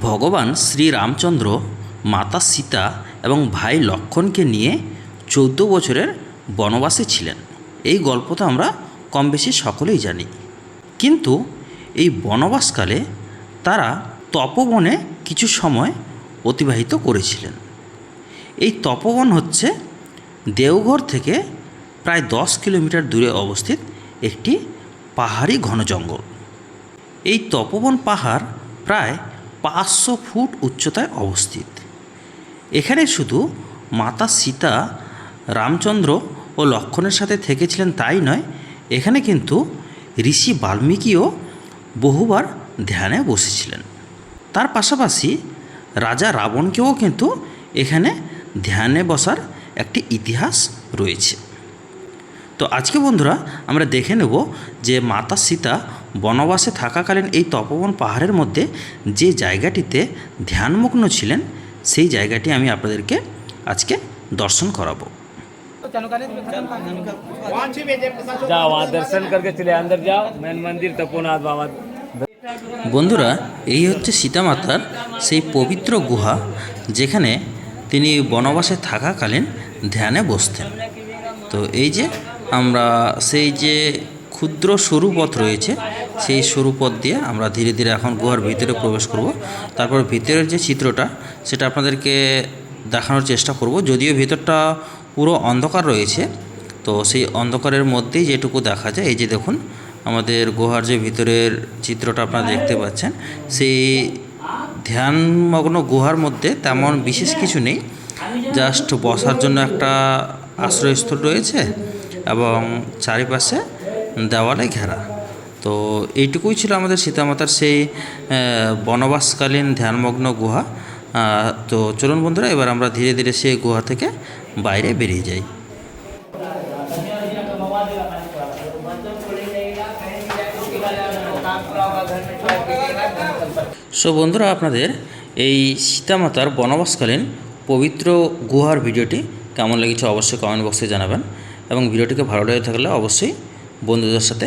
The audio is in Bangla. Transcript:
ভগবান শ্রীরামচন্দ্র মাতা সীতা এবং ভাই লক্ষণকে নিয়ে চৌদ্দ বছরের বনবাসে ছিলেন। এই গল্প তো আমরা কম বেশি সকলেই জানি। কিন্তু এই বনবাসকালে তারা তপবনে কিছু সময় অতিবাহিত করেছিলেন। এই তপবন হচ্ছে দেওঘর থেকে প্রায় দশ কিলোমিটার দূরে অবস্থিত একটি পাহাড়ি ঘন জঙ্গল। এই তপবন পাহাড় প্রায় পাঁচশো ফুট উচ্চতায় অবস্থিত। এখানে শুধু মাতা সীতা, রামচন্দ্র ও লক্ষণের সাথে থেকেছিলেন তাই নয়, এখানে কিন্তু ঋষি বাল্মীকিও বহুবার ধ্যানে বসেছিলেন। তার পাশাপাশি রাজা রাবণকেও কিন্তু এখানে ধ্যানে বসার একটি ইতিহাস রয়েছে। তো আজকে বন্ধুরা আমরা দেখে নেব যে মাতা সীতা বনবাসে থাকাকালীন এই তপবন পাহাড়ের মধ্যে যে জায়গাটিতে ধ্যানমগ্ন ছিলেন সেই জায়গাটি আমি আপনাদেরকে আজকে দর্শন করাবো। বন্ধুরা এই হচ্ছে সীতামাতার সেই পবিত্র গুহা যেখানে তিনি বনবাসে থাকাকালীন ধ্যানে বসতেন। তো এই যে আমরা সেই যে ক্ষুদ্র সরুপথ রয়েছে সেই সরু পথ দিয়ে আমরা ধীরে ধীরে এখন গুহার ভিতরে প্রবেশ করব। তারপর ভিতরের যে চিত্রটা, সেটা আপনাদেরকে দেখানোর চেষ্টা করব। যদিও ভিতরটা পুরো অন্ধকার রয়েছে, তো সেই অন্ধকারের মধ্যেই যেটুকু দেখা যায়, এই যে দেখুন, আমাদের গুহার যে ভিতরের চিত্রটা আপনারা দেখতে পাচ্ছেন, সেই ধ্যানমগ্ন গুহার মধ্যে তেমন বিশেষ কিছু নেই। জাস্ট বসার জন্য একটা আশ্রয়স্থল রয়েছে এবং চারিপাশে দেওয়ালে ঘেরা। তো এইটুকুই ছিল আমাদের সীতামাতার সেই বনবাসকালীন ধ্যানমগ্ন গুহা। তো চলুন বন্ধুরা, এবার আমরা ধীরে ধীরে সেই গুহা থেকে বাইরে বেরিয়ে যাই। সো বন্ধুরা, আপনাদের এই সীতামাতার বনবাসকালীন পবিত্র গুহার ভিডিওটি কেমন লেগেছে অবশ্যই কমেন্ট বক্সে জানাবেন এবং ভিডিওটিকে ভালো লেগে থাকলে অবশ্যই বন্ধুদের সাথে